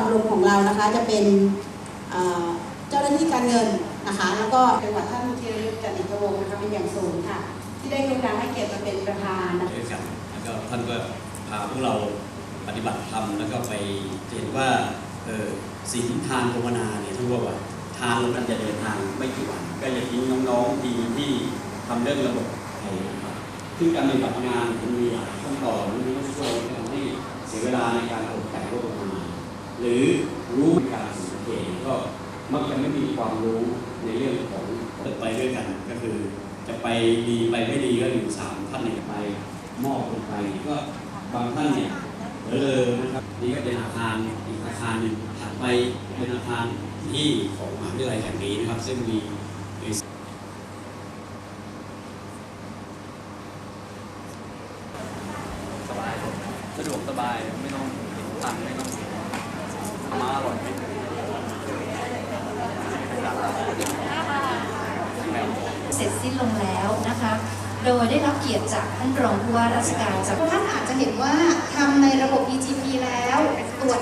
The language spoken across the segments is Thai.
บำรุงของเรานะคะจะเป็นเจ้าหน้าที่การเงินนะคะ แล้วก็จังหวัดท่านธีรยุทธ์จันทิกวงศ์นะคะเป็นอย่างสูงค่ะ ที่ได้กรุณาให้เกียรติมาเป็นประธานนะคะด้วยกันแล้วก็ท่านก็พาพวกเราปฏิบัติธรรมแล้วก็ไปเห็นว่าศีลทานภาวนาเนี่ยท่านบอกว่าทานแล้วมันจะเดินทางไม่กี่วันก็อย่าทิ้งน้องๆทีที่ทำเรื่องระบบไปนะครับซึ่งการปฏิบัติงานมันมีหลายขั้นตอนมันมีขั้นตอนที่เสียเวลาในการตกแต่งระบบ หรือรู้การสังเกตก็มักจะไม่มีความรู้ในเรื่องของไปด้วยกัน ก็คือ จะไปดีไปไม่ดีก็อยู่สามท่านเนี่ยไปมอบลงไปก็บางท่านเนี่ยเออนะครับนี่ก็เป็นอาคารอีกอาคารหนึ่งถัดไปเป็นอาคารที่ของมหาวิทยาลัยแห่งนี้นะครับ ซึ่งมีสบายสะดวกสบายไม่ต้องตังไม่ต้อง เสร็จสิ้นลงแล้วนะคะ โดยได้รับเกียรติจากท่านรองผู้ว่าราชการจากท่านอาจจะเห็นว่าทำในระบบ EGP แล้วตรวจ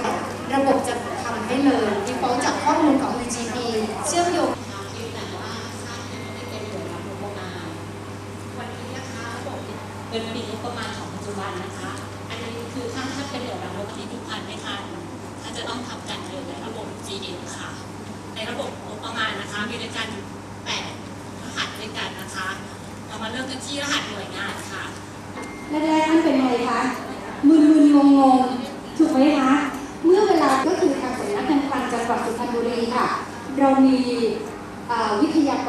ระบบจะทำให้เลยที่ฟ้องจากข้อมูลของ EGP เชื่อมโยงเป็นปีงบประมาณของปัจจุบันนะคะ อันนี้คือถ้าถ้าเป็นเดี๋ยวระบบที่ทุกพันไม่ทัน จะต้องทำการเดินในระบบ GM ค่ะ ในระบบงบประมาณนะคะมีด้วยกันแปดรหัสด้วยกันนะคะ เรามาเริ่มกันที่รหัสหน่วยงานค่ะแรกๆมันเป็นไงคะมึนๆงงๆถูกไหมคะเมื่อเวลาก็คือทางสำนักงานคลังจังหวัดสุพรรณบุรีค่ะ เรามีวิทยากร